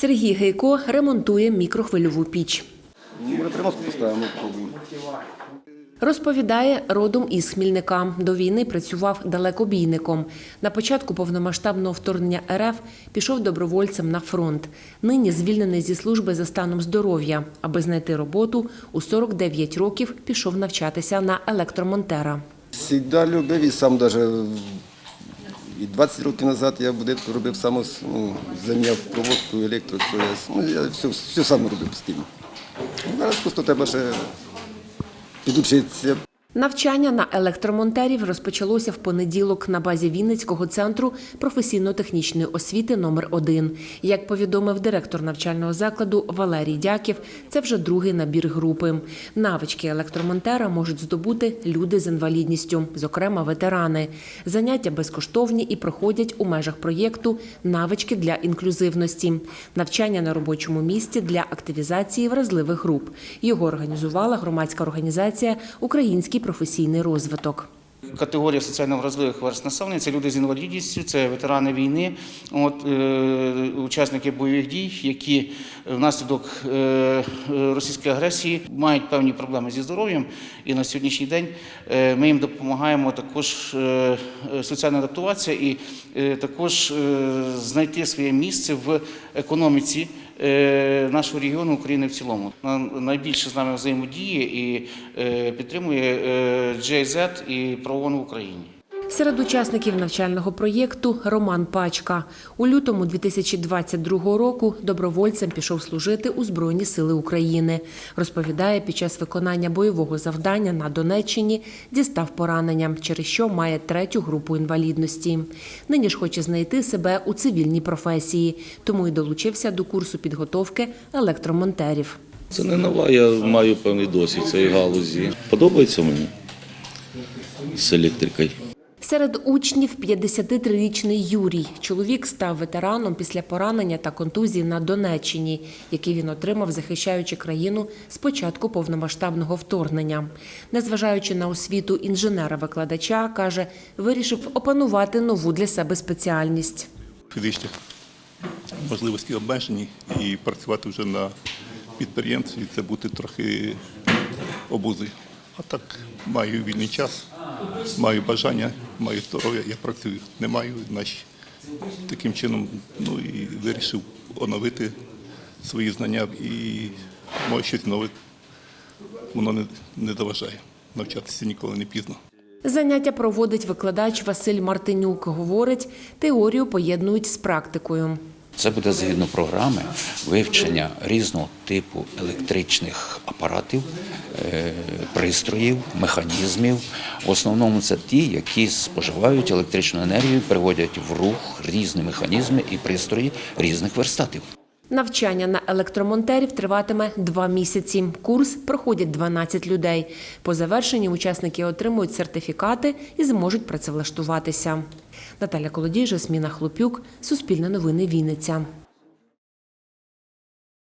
Сергій Гейко ремонтує мікрохвильову піч. Розповідає, родом із Хмільника. До війни працював далекобійником. На початку повномасштабного вторгнення РФ пішов добровольцем на фронт. Нині звільнений зі служби за станом здоров'я. Аби знайти роботу, у 49 років пішов навчатися на електромонтера. Всегда любив і сам даже і 20 років назад я будинку робив сам, ну, заміняв проводку, електро, все, я, ну, я все, все сам робив постійно. Зараз просто треба ще підучитися. Навчання на електромонтерів розпочалося в понеділок на базі Вінницького центру професійно-технічної освіти номер 1 Як повідомив директор навчального закладу Валерій Дяків, це вже другий набір групи. Навички електромонтера можуть здобути люди з інвалідністю, зокрема ветерани. Заняття безкоштовні і проходять у межах проєкту Навички для інклюзивності, навчання на робочому місці для активізації вразливих груп. Його організувала громадська організація Український професійний розвиток. Категорія соціально вразливих верст населення це люди з інвалідністю, це ветерани війни, от, е, учасники бойових дій, які внаслідок е, російської агресії мають певні проблеми зі здоров'ям. І на сьогоднішній день е, ми їм допомагаємо також е, е, соціальна адаптувація і е, також е, знайти своє місце в економіці нашого регіону України в цілому. На- Найбільше з нами взаємодіє і е, підтримує е, GIZ і ПРООН в Україні. Серед учасників навчального проєкту Роман Пачка. У лютому 2022 року добровольцем пішов служити у Збройні Сили України. Розповідає, під час виконання бойового завдання на Донеччині дістав поранення, через що має третю групу інвалідності. Нині ж хоче знайти себе у цивільній професії, тому й долучився до курсу підготовки електромонтерів. Це не нова, я маю певний досвід цієї галузі. Подобається мені з електрикою. Серед учнів 53-річний Юрій. Чоловік став ветераном після поранення та контузії на Донеччині, який він отримав, захищаючи країну з початку повномасштабного вторгнення. Незважаючи на освіту інженера-викладача, каже, вирішив опанувати нову для себе спеціальність. фізичні можливості обмежені і працювати вже на підприємстві це бути трохи обузою. А так маю вільний час, маю бажання, маю здоров'я, я працюю. Не маю, значить таким чином ну, і вирішив оновити свої знання і може щось нове. Воно не, не заважає. Навчатися ніколи не пізно. Заняття проводить викладач Василь Мартинюк. Говорить, теорію поєднують з практикою. Це буде згідно програми вивчення різного типу електричних апаратів, е, пристроїв, механізмів. В основному це ті, які споживають електричну енергію, приводять в рух різні механізми і пристрої різних верстатів. Навчання на електромонтерів триватиме два місяці. Курс проходять 12 людей. По завершенні учасники отримують сертифікати і зможуть працевлаштуватися. Наталя Колодій, Жасміна Хлопюк, Суспільне новини Вінниця.